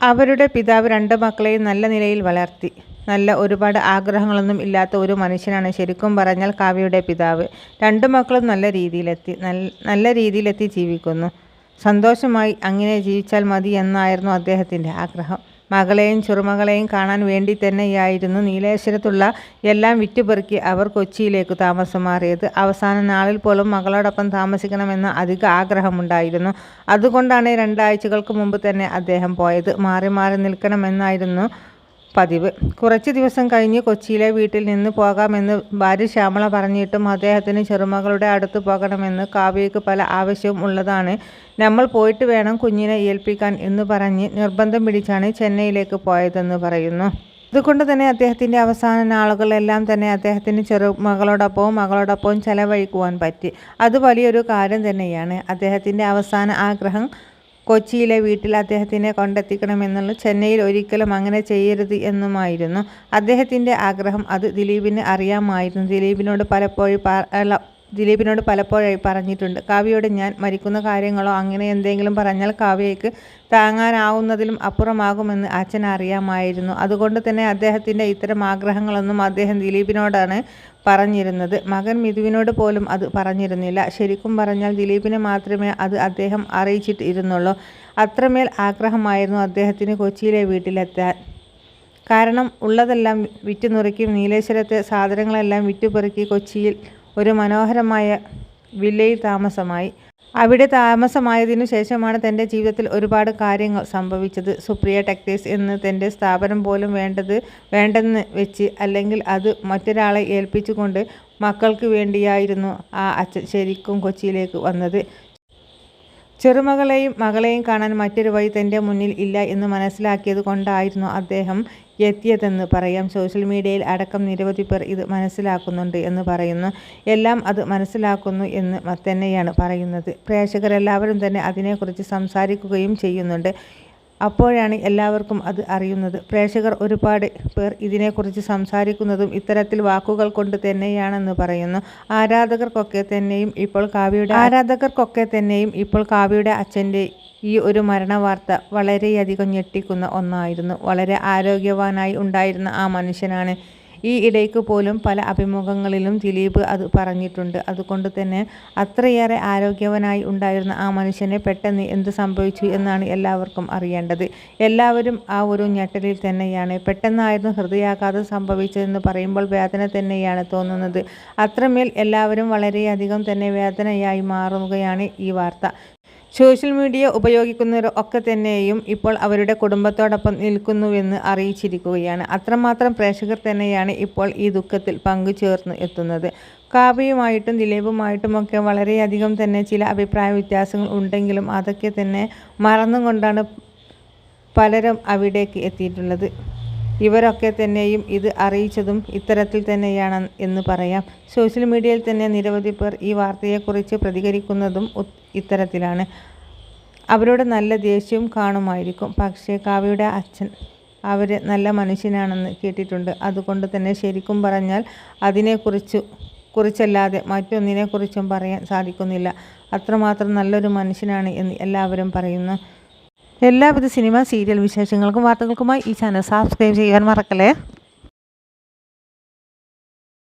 അവരുടെ പിതാവ് രണ്ട് മക്കളെയും നല്ല നിലയിൽ വളർത്തി. നല്ല ഒരുപാട് ആഗ്രഹങ്ങളൊന്നും ഇല്ലാത്ത ഒരു മനുഷ്യനാണ് ശരിക്കും പറഞ്ഞാൽ കാവ്യയുടെ പിതാവ്. രണ്ട് മക്കളും നല്ല രീതിയിലെത്തി നല്ല രീതിയിലെത്തി ജീവിക്കുന്നു. സന്തോഷമായി അങ്ങനെ ജീവിച്ചാൽ മതി എന്നായിരുന്നു അദ്ദേഹത്തിന്റെ ആഗ്രഹം. മകളെയും ചെറുമകളെയും കാണാൻ വേണ്ടി തന്നെയായിരുന്നു നീലേശ്വരത്തുള്ള എല്ലാം വിറ്റുപെറുക്കി അവർ കൊച്ചിയിലേക്ക് താമസം മാറിയത്. അവസാന നാളിൽ പോലും മകളോടൊപ്പം താമസിക്കണമെന്ന അധിക ആഗ്രഹമുണ്ടായിരുന്നു. അതുകൊണ്ടാണ് രണ്ടാഴ്ചകൾക്ക് മുമ്പ് തന്നെ അദ്ദേഹം പോയത്. മാറി മാറി നിൽക്കണമെന്നായിരുന്നു പതിവ്. കുറച്ച് ദിവസം കഴിഞ്ഞ് കൊച്ചിയിലെ വീട്ടിൽ നിന്ന് പോകാമെന്ന് ഭാര്യ ശ്യാമള പറഞ്ഞിട്ടും അദ്ദേഹത്തിന് ചെറുമകളുടെ അടുത്ത് പോകണമെന്ന് കാവ്യയ്ക്ക് പല ആവശ്യവും ഉള്ളതാണ്. നമ്മൾ പോയിട്ട് വേണം കുഞ്ഞിനെ ഏൽപ്പിക്കാൻ എന്ന് പറഞ്ഞ് നിർബന്ധം പിടിച്ചാണ് ചെന്നൈയിലേക്ക് പോയതെന്ന് പറയുന്നു. അതുകൊണ്ട് തന്നെ അദ്ദേഹത്തിന്റെ അവസാന നാളുകളെല്ലാം തന്നെ അദ്ദേഹത്തിന് ചെറുമകളോടൊപ്പവും മകളോടൊപ്പവും ചെലവഴിക്കുവാൻ പറ്റി. അത് വലിയൊരു കാര്യം തന്നെയാണ്. അദ്ദേഹത്തിന്റെ അവസാന ആഗ്രഹം കൊച്ചിയിലെ വീട്ടിൽ അദ്ദേഹത്തിനെ കൊണ്ടെത്തിക്കണമെന്നുള്ള ചെന്നൈയിൽ ഒരിക്കലും അങ്ങനെ ചെയ്യരുത് എന്നുമായിരുന്നു. അദ്ദേഹത്തിന്റെ ആഗ്രഹം അത് ദിലീപിന് അറിയാമായിരുന്നു. ദിലീപിനോട് പലപ്പോഴും ദിലീപിനോട് പലപ്പോഴായി പറഞ്ഞിട്ടുണ്ട്. കാവ്യയോട് ഞാൻ മരിക്കുന്ന കാര്യങ്ങളോ അങ്ങനെ എന്തെങ്കിലും പറഞ്ഞാൽ കാവ്യയ്ക്ക് താങ്ങാനാവുന്നതിലും അപ്പുറമാകുമെന്ന് അച്ഛൻ അറിയാമായിരുന്നു. അതുകൊണ്ട് തന്നെ അദ്ദേഹത്തിന്റെ ഇത്തരം ആഗ്രഹങ്ങളൊന്നും അദ്ദേഹം ദിലീപിനോടാണ് പറഞ്ഞിരുന്നത്. മകൻ മിഥുവിനോട് പോലും അത് പറഞ്ഞിരുന്നില്ല. ശരിക്കും പറഞ്ഞാൽ ദിലീപിനെ മാത്രമേ അത് അദ്ദേഹം അറിയിച്ചിട്ട് ഇരുന്നുള്ളൂ അത്രമേൽ ആഗ്രഹമായിരുന്നു അദ്ദേഹത്തിന് കൊച്ചിയിലെ വീട്ടിലെത്താൻ. കാരണം ഉള്ളതെല്ലാം വിറ്റുനുറുക്കി നീലേശ്വരത്തെ സാധനങ്ങളെല്ലാം വിറ്റുപെറുക്കി കൊച്ചിയിൽ ഒരു മനോഹരമായ വില്ലയിൽ താമസമായി. അവിടെ താമസമായതിനു ശേഷമാണ് തന്റെ ജീവിതത്തിൽ ഒരുപാട് കാര്യങ്ങൾ സംഭവിച്ചത്. സുപ്രിയ ടെക്സ്റ്റൈൽസ് എന്ന് തന്റെ സ്ഥാപനം പോലും വേണ്ടത് വേണ്ടെന്ന് വെച്ച് അല്ലെങ്കിൽ അത് മറ്റൊരാളെ ഏൽപ്പിച്ചുകൊണ്ട് മക്കൾക്ക് വേണ്ടിയായിരുന്നു ആ അച്ഛൻ ശരിക്കും കൊച്ചിയിലേക്ക് വന്നത്. ചെറുമകളെയും മകളെയും കാണാൻ മറ്റൊരു വഴി തന്റെ മുന്നിൽ ഇല്ല എന്ന് മനസ്സിലാക്കിയത് കൊണ്ടായിരുന്നു അദ്ദേഹം എത്തിയതെന്ന് പറയാം. സോഷ്യൽ മീഡിയയിൽ അടക്കം നിരവധി പേർ ഇത് മനസ്സിലാക്കുന്നുണ്ട് എന്ന് പറയുന്നു. എല്ലാം അത് മനസ്സിലാക്കുന്നു എന്ന് തന്നെയാണ് പറയുന്നത്. പ്രേക്ഷകരെല്ലാവരും തന്നെ അതിനെക്കുറിച്ച് സംസാരിക്കുകയും ചെയ്യുന്നുണ്ട്. അപ്പോഴാണ് എല്ലാവർക്കും അത് അറിയുന്നത്. പ്രേക്ഷകർ ഒരുപാട് പേർ ഇതിനെക്കുറിച്ച് സംസാരിക്കുന്നതും ഇത്തരത്തിൽ വാക്കുകൾ കൊണ്ട് തന്നെയാണെന്ന് പറയുന്നു. ആരാധകർക്കൊക്കെ തന്നെയും ഇപ്പോൾ കാവ്യയുടെ ആരാധകർക്കൊക്കെ തന്നെയും ഇപ്പോൾ കാവ്യയുടെ അച്ഛന്റെ ഈ ഒരു മരണവാർത്ത വളരെയധികം ഞെട്ടിക്കുന്ന ഒന്നായിരുന്നു. വളരെ ആരോഗ്യവാനായി ഉണ്ടായിരുന്ന ആ മനുഷ്യനാണ് ഈ ഇടയ്ക്ക് പോലും പല അഭിമുഖങ്ങളിലും ദിലീപ് അത് പറഞ്ഞിട്ടുണ്ട്. അതുകൊണ്ട് തന്നെ അത്രയേറെ ആരോഗ്യവനായി ഉണ്ടായിരുന്ന ആ മനുഷ്യനെ പെട്ടെന്ന് എന്ത് സംഭവിച്ചു എന്നാണ് എല്ലാവർക്കും അറിയേണ്ടത്. എല്ലാവരും ആ ഒരു ഞെട്ടലിൽ തന്നെയാണ്. പെട്ടെന്നായിരുന്നു ഹൃദയാഘാതം സംഭവിച്ചതെന്ന് പറയുമ്പോൾ വേദന തന്നെയാണ് തോന്നുന്നത്. അത്രമേൽ എല്ലാവരും വളരെയധികം തന്നെ വേദനയായി മാറുകയാണ് ഈ വാർത്ത. സോഷ്യൽ മീഡിയ ഉപയോഗിക്കുന്നവർ ഒക്കെ തന്നെയും ഇപ്പോൾ അവരുടെ കുടുംബത്തോടൊപ്പം നിൽക്കുന്നുവെന്ന് അറിയിച്ചിരിക്കുകയാണ്. അത്രമാത്രം പ്രേക്ഷകർ തന്നെയാണ് ഇപ്പോൾ ഈ ദുഃഖത്തിൽ പങ്കുചേർന്ന് എത്തുന്നത്. കാവ്യയുമായിട്ടും ദിലീപുമായിട്ടുമൊക്കെ വളരെയധികം തന്നെ ചില അഭിപ്രായ വ്യത്യാസങ്ങൾ ഉണ്ടെങ്കിലും അതൊക്കെ തന്നെ മറന്നുകൊണ്ടാണ് പലരും അവിടേക്ക് എത്തിയിട്ടുള്ളത്. ഇവരൊക്കെ തന്നെയും ഇത് അറിയിച്ചതും ഇത്തരത്തിൽ തന്നെയാണ് എന്ന് പറയാം. സോഷ്യൽ മീഡിയയിൽ തന്നെ നിരവധി പേർ ഈ വാർത്തയെക്കുറിച്ച് പ്രതികരിക്കുന്നതും ഇത്തരത്തിലാണ്. അവരോട് നല്ല ദേഷ്യവും കാണുമായിരിക്കും. പക്ഷേ കാവ്യയുടെ അച്ഛൻ അവർ നല്ല മനുഷ്യനാണെന്ന് കേട്ടിട്ടുണ്ട്. അതുകൊണ്ട് തന്നെ ശരിക്കും പറഞ്ഞാൽ അതിനെക്കുറിച്ച് കുറിച്ചല്ലാതെ മറ്റൊന്നിനെക്കുറിച്ചും പറയാൻ സാധിക്കുന്നില്ല. അത്രമാത്രം നല്ലൊരു മനുഷ്യനാണ് എന്ന് എല്ലാവരും പറയുന്നു. എല്ലാവിധ സിനിമ സീരിയൽ വിശേഷങ്ങൾക്കും വാർത്തകൾക്കുമായി ഈ ചാനൽ സബ്സ്ക്രൈബ് ചെയ്യാൻ മറക്കല്ലേ?